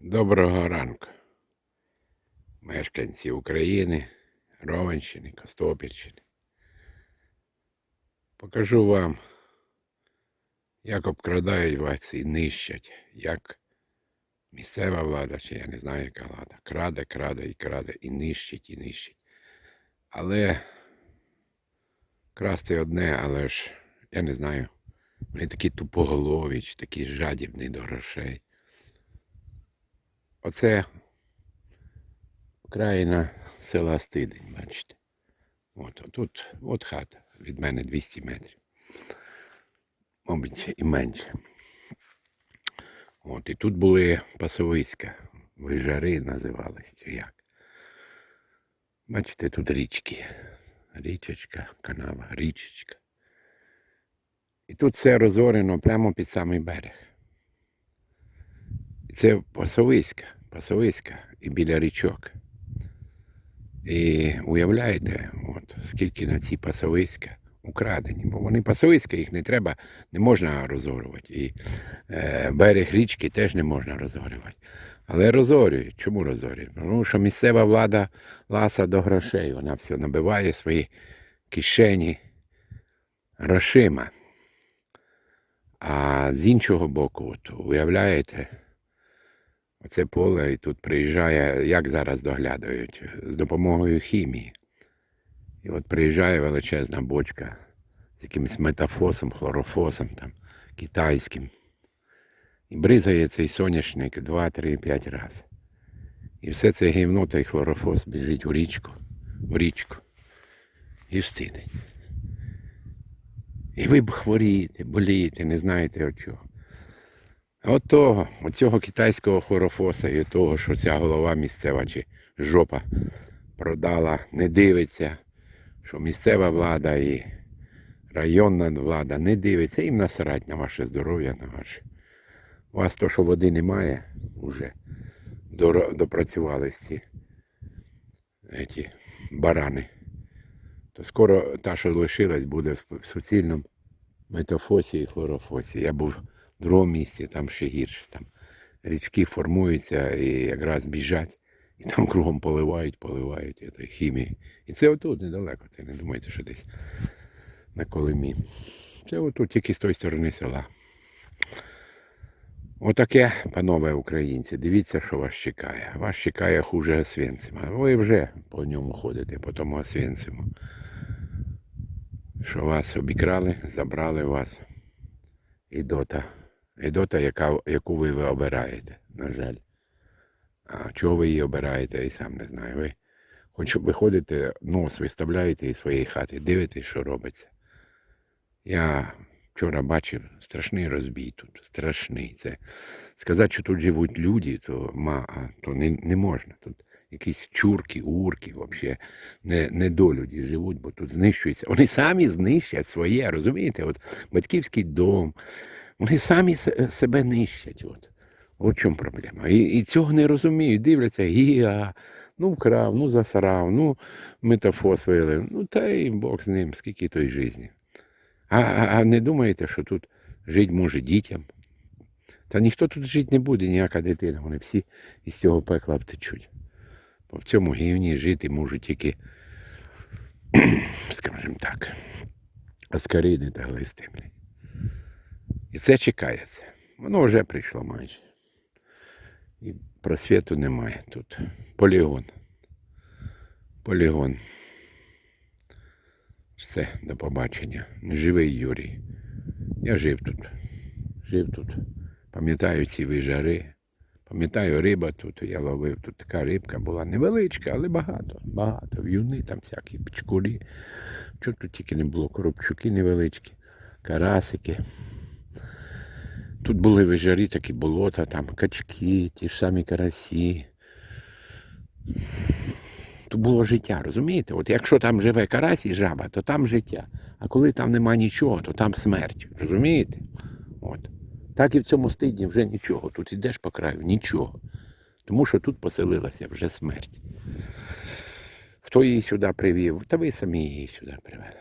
Доброго ранку, мешканці України, Ровенщини, Костопільщини. Покажу вам, як обкрадають вас і нищать, як місцева влада, чи я не знаю, яка влада, краде, краде і краде, і нищить, і нищить. Але красти одне, але ж я не знаю. Вони такі тупоголові, такі жадібні до грошей. Оце Україна села Стидень, бачите. От, тут, от хата від мене 200 метрів. Мабуть, і менше. От, і тут були пасовиська, вижари називались, як. Бачите, тут річки. Річечка, канава, річечка. І тут все розорено прямо під самий берег. Це пасовиська, пасовиська і біля річок. І уявляєте, от скільки на ці пасовиська украдені, бо вони пасовиська, їх не треба, не можна розорювати. І е, берег річки теж не можна розорювати. Але розорюють. Чому розорюють? Тому що місцева влада ласа до грошей. Вона все набиває свої кишені грошима. А з іншого боку, от, уявляєте, оце поле і тут приїжджає, як зараз доглядають, з допомогою хімії. І от приїжджає величезна бочка з якимось метафосом, хлорофосом там, китайським. І бризає цей соняшник 2, 3, 5 разів. І все це гівно та хлорофос біжить у річку, в річку. І встидить. І ви б хворієте, болієте, не знаєте от чого. От того, от цього китайського хлорофоса і того, що ця голова місцева чи жопа продала, не дивиться, що місцева влада і районна влада не дивиться, їм насрать на ваше здоров'я, на ваше. У вас то, що води немає, вже допрацювались ці ці барани то скоро та, що лишилась, буде в суцільному метафосі і хлорофосі. Я був другому місці, там ще гірше. Там річки формуються і якраз біжать, і там кругом поливають, поливають і хімії. І це отут недалеко, це не думайте, що десь на Колимі. Це отут тільки з тої сторони села. Отаке, панове українці, дивіться, що вас чекає. Вас чекає хуже Освенцима. Ви вже по ньому ходите, по тому Освенциму. Що вас обікрали, забрали вас. Ідота. Ідота, яка, яку ви, обираєте, на жаль. А чого ви її обираєте, я сам не знаю. Ви хоч виходите, нос виставляєте із своєї хати, дивитесь, що робиться. Я вчора бачив страшний розбій тут, страшний. Це сказати, що тут живуть люди, то ма, то не, не можна. Тут якісь чурки, урки, взагалі не, недолюді живуть, бо тут знищується. Вони самі знищать своє, розумієте? От батьківський дом, вони самі себе нищать. От. От чому проблема. І, і цього не розуміють. Дивляться, гіга, ну вкрав, ну засрав, ну метафос вилив. Ну та й Бог з ним, скільки той житті. А, а, а не думаєте, що тут жити може дітям? Та ніхто тут жити не буде, ніяка дитина. Вони всі із цього пекла втечуть. Бо в цьому гівні жити можуть тільки, скажімо так, аскарини та глисти. І це чекається. Воно вже прийшло майже. І просвіту немає тут. Полігон. Полігон. Все, до побачення. Живий Юрій. Я жив тут. Жив тут. Пам'ятаю ці вижари. Пам'ятаю, риба тут, я ловив, тут така рибка була невеличка, але багато, багато. В'юни там всякі пчкурі. Що тут тільки не було, коробчуки невеличкі, карасики. Тут були вижарі, такі болота, там качки, ті ж самі карасі. Тут було життя, розумієте? От якщо там живе карась і жаба, то там життя. А коли там нема нічого, то там смерть. Розумієте? От. Так і в цьому стидні вже нічого. Тут йдеш по краю, нічого. Тому що тут поселилася вже смерть. Хто її сюди привів? Та ви самі її сюди привели.